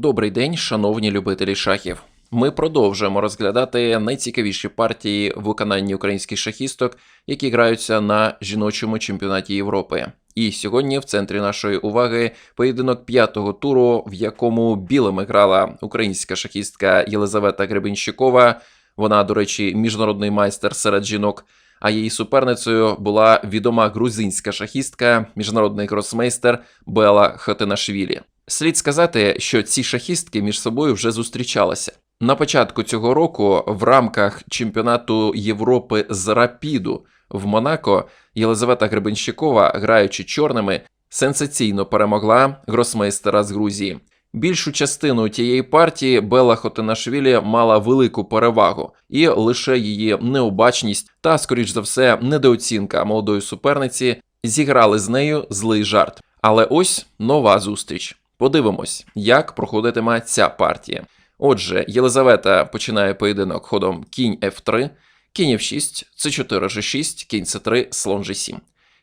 Добрий день, шановні любителі шахів. Ми продовжуємо розглядати найцікавіші партії в виконанні українських шахісток, які граються на жіночому чемпіонаті Європи. І сьогодні в центрі нашої уваги поєдинок п'ятого туру, в якому білими грала українська шахістка Єлизавета Гребенщикова. Вона, до речі, міжнародний майстер серед жінок. А її суперницею була відома грузинська шахістка, міжнародний гросмейстер Бела Хотинашвілі. Слід сказати, що ці шахістки між собою вже зустрічалися. На початку цього року в рамках чемпіонату Європи з рапіду в Монако Єлизавета Гребенщикова, граючи чорними, сенсаційно перемогла гросмейстера з Грузії. Більшу частину тієї партії Бела Хотинашвілі мала велику перевагу, і лише її необачність та, скоріш за все, недооцінка молодої суперниці зіграли з нею злий жарт. Але ось нова зустріч. Подивимось, як проходитиме ця партія. Отже, Єлизавета починає поєдинок ходом кінь F3, кінь F6, C4 G6, кінь C3, слон G7.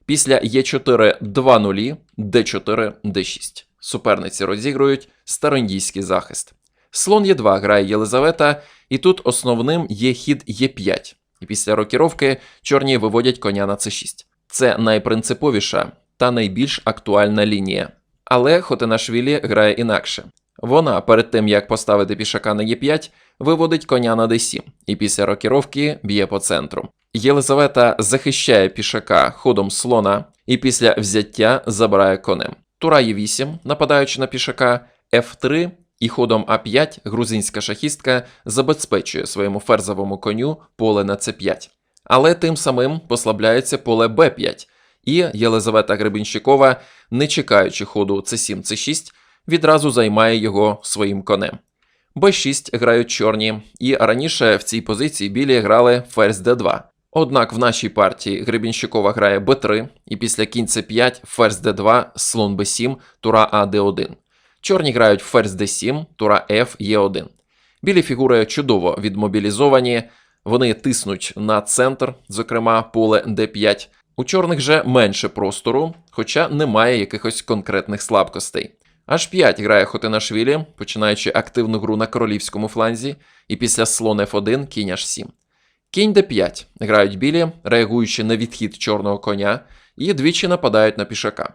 Після Е4 2 нулі, Д4, Д6. Суперниці розігрують староіндійський захист. Слон Е2 грає Єлизавета, і тут основним є хід Е5. І після рокіровки чорні виводять коня на С6. Це найпринциповіша та найбільш актуальна лінія. Але Хотинашвілі грає інакше. Вона перед тим як поставити пішака на Е5, виводить коня на d7 і після рокіровки б'є по центру. Єлизавета захищає пішака ходом слона і після взяття забирає конем. Тура Е8, нападаючи на пішака, F3 і ходом А5 грузинська шахістка забезпечує своєму ферзовому коню поле на С5. Але тим самим послабляється поле Б5, і Єлизавета Гребінщикова, не чекаючи ходу С7, С6, відразу займає його своїм конем. Б6 грають чорні, і раніше в цій позиції білі грали ферзь Д2. Однак в нашій партії Гребінщикова грає Б3, і після кінь С5 ферзь Д2, слон Б7, тура А Д1. Чорні грають ферзь Д7, тура Ф Е1. Білі фігури чудово відмобілізовані, вони тиснуть на центр, зокрема поле Д5. У чорних же менше простору, хоча немає якихось конкретних слабкостей. H5 грає Хотинашвілі, починаючи активну гру на королівському фланзі, і після слон F1 кінь H7. Кінь d5 грають білі, реагуючи на відхід чорного коня, і двічі нападають на пішака.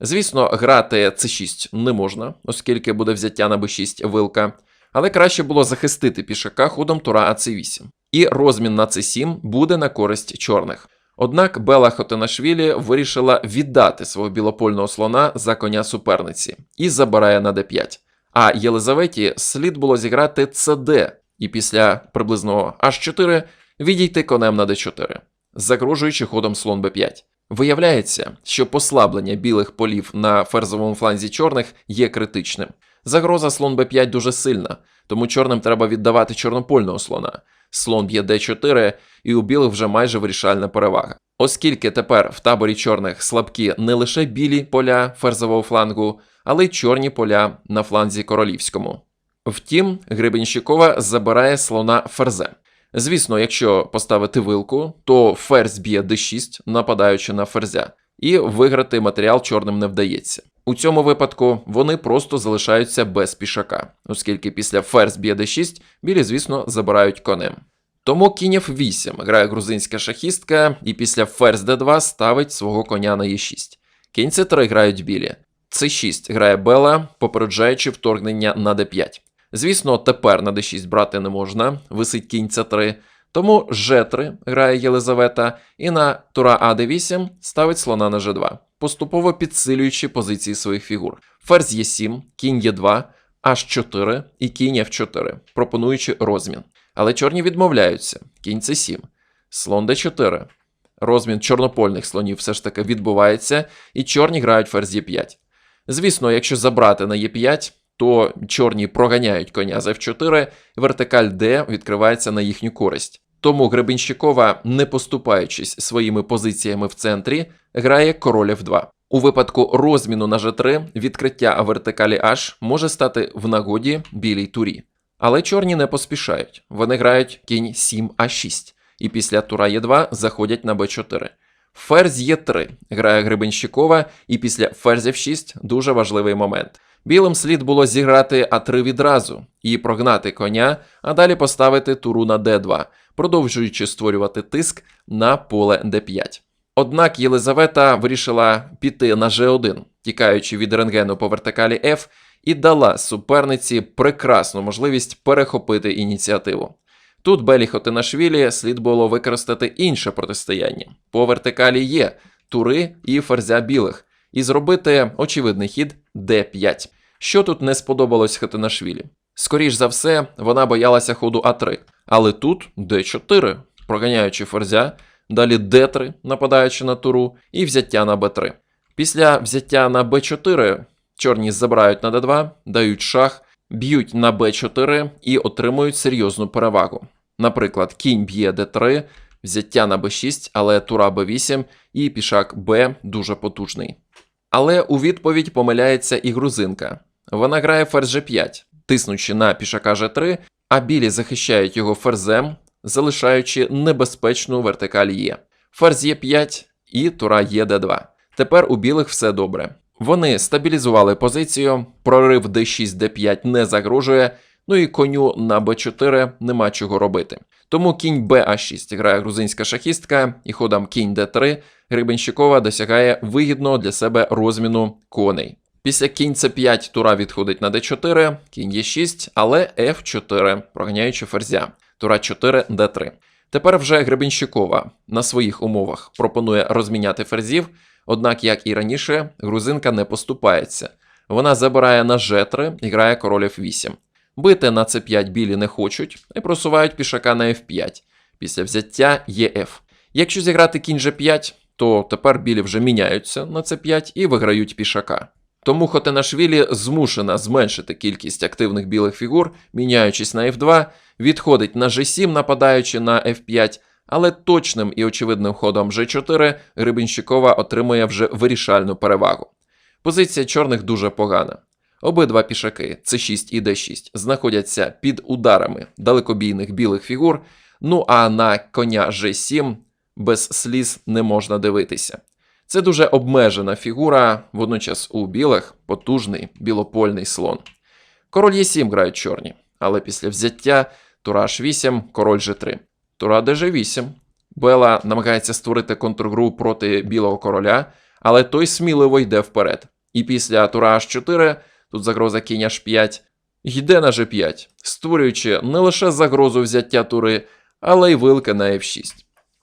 Звісно, грати c6 не можна, оскільки буде взяття на b6 вилка, але краще було захистити пішака ходом тура АЦ8. І розмін на c7 буде на користь чорних. Однак Бела Хотинашвілі вирішила віддати свого білопольного слона за коня суперниці і забирає на d5. А Єлизаветі слід було зіграти cd, і після приблизно h4 відійти конем на d4, загрожуючи ходом слон b5. Виявляється, що послаблення білих полів на ферзовому фланзі чорних є критичним. Загроза слон b5 дуже сильна, тому чорним треба віддавати чорнопольного слона. Слон б'є d4, і у білих вже майже вирішальна перевага. Оскільки тепер в таборі чорних слабкі не лише білі поля ферзового флангу, але й чорні поля на фланзі королівському. Втім, Гребенщикова забирає слона ферзем. Звісно, якщо поставити вилку, то ферзь б'є d6, нападаючи на ферзя, і виграти матеріал чорним не вдається. У цьому випадку вони просто залишаються без пішака, оскільки після ферзь б'є d6 білі, звісно, забирають конем. Тому кінь f8 грає грузинська шахістка, і після ферзь d2 ставить свого коня на e6. Кінь c3 грають білі. c6 грає Бела, попереджаючи вторгнення на d5. Звісно, тепер на d6 брати не можна, висить кінь c3, тому g3 грає Єлизавета, і на тура а8 ставить слона на g2, поступово підсилюючи позиції своїх фігур. Ферзь Е7, кінь Е2, H4 і кінь F4, пропонуючи розмін. Але чорні відмовляються. Кінь С7, слон Д4. Розмін чорнопольних слонів все ж таки відбувається, і чорні грають ферзь Е5. Звісно, якщо забрати на Е5, то чорні проганяють коня з F4, вертикаль D відкривається на їхню користь. Тому Гребенщикова, не поступаючись своїми позиціями в центрі, грає король F2. У випадку розміну на G3 відкриття вертикалі H може стати в нагоді білій турі. Але чорні не поспішають. Вони грають кінь 7А6, і після тура Е2 заходять на Б4. Ферзь Е3 грає Гребенщикова, і після ферзь F6 дуже важливий момент. Білим слід було зіграти А3 відразу і прогнати коня, а далі поставити туру на Д2, продовжуючи створювати тиск на поле Д5. Однак Єлизавета вирішила піти на G1, тікаючи від рентгену по вертикалі F, і дала суперниці прекрасну можливість перехопити ініціативу. Тут Белі Хотинашвілі слід було використати інше протистояння. По вертикалі є тури і ферзя білих, і зробити очевидний хід d5. Що тут не сподобалось Хотинашвілі? Скоріш за все, вона боялася ходу А3, але тут d4, проганяючи ферзя, далі d3, нападаючи на туру, і взяття на b3. Після взяття на b4 чорні забирають на d2, дають шах, б'ють на b4 і отримують серйозну перевагу. Наприклад, кінь б'є d3, взяття на b6, але тура b8 і пішак b дуже потужний. Але у відповідь помиляється і грузинка. Вона грає ферзь g5, тиснучи на пішака g3, а білі захищають його ферзем, залишаючи небезпечну вертикаль Є. Ферзь Е5 і тура Е2. Тепер у білих все добре. Вони стабілізували позицію, прорив d6 d5 не загрожує, ну і коню на b4 нема чого робити. Тому кінь ba6 грає грузинська шахістка, і ходом кінь d3 Гребенщикова досягає вигідного для себе розміну коней. Після кінь c5 тура відходить на d4, кінь e6, але f4, проганяючи ферзя. Тура 4 d3. Тепер вже Гребенщикова на своїх умовах пропонує розміняти ферзів, однак, як і раніше, грузинка не поступається. Вона забирає на g3 і грає король f8. Бити на c5 білі не хочуть і просувають пішака на f5. Після взяття є f. Якщо зіграти кінь g5, то тепер білі вже міняються на c5 і виграють пішака. Тому Хотенашвілі змушена зменшити кількість активних білих фігур, міняючись на f2, відходить на g7, нападаючи на f5, але точним і очевидним ходом g4 Гребенщикова отримує вже вирішальну перевагу. Позиція чорних дуже погана. Обидва пішаки c6 і d6 знаходяться під ударами далекобійних білих фігур, ну а на коня g7 без сліз не можна дивитися. Це дуже обмежена фігура, водночас у білих потужний білопольний слон. Король Е7 грають чорні, але після взяття тура H8, король G3. Тура DG8. Бела намагається створити контргру проти білого короля, але той сміливо йде вперед. І після тура H4, тут загроза кінь H5, йде на G5, створюючи не лише загрозу взяття тури, але й вилки на F6.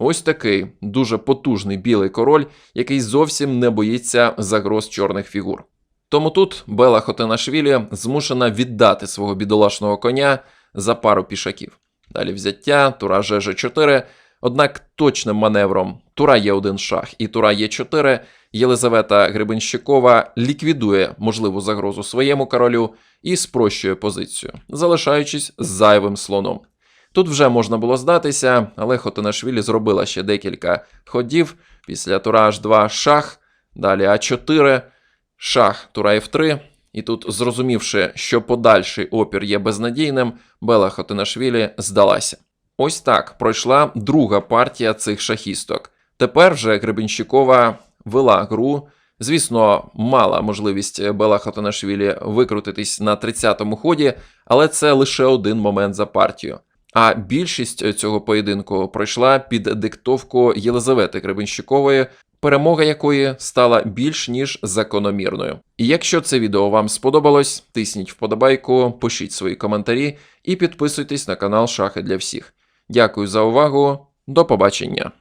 Ось такий дуже потужний білий король, який зовсім не боїться загроз чорних фігур. Тому тут Бела Хотенашвілі змушена віддати свого бідолашного коня за пару пішаків. Далі взяття, тура ЖЖ4, однак точним маневром тура Є1 шах і тура Є4 Єлизавета Гребенщикова ліквідує можливу загрозу своєму королю і спрощує позицію, залишаючись зайвим слоном. Тут вже можна було здатися, але Хотинашвілі зробила ще декілька ходів. Після тура H2 шах, далі А4, шах, тура F3. І тут, зрозумівши, що подальший опір є безнадійним, Бела Хотинашвілі здалася. Ось так пройшла друга партія цих шахісток. Тепер вже Гребенщикова вела гру. Звісно, мала можливість Бела Хотинашвілі викрутитись на 30-му ході, але це лише один момент за партію. А більшість цього поєдинку пройшла під диктовку Єлизавети Гребенщикової, перемога якої стала більш ніж закономірною. І якщо це відео вам сподобалось, тисніть вподобайку, пишіть свої коментарі і підписуйтесь на канал Шахи для всіх. Дякую за увагу, до побачення!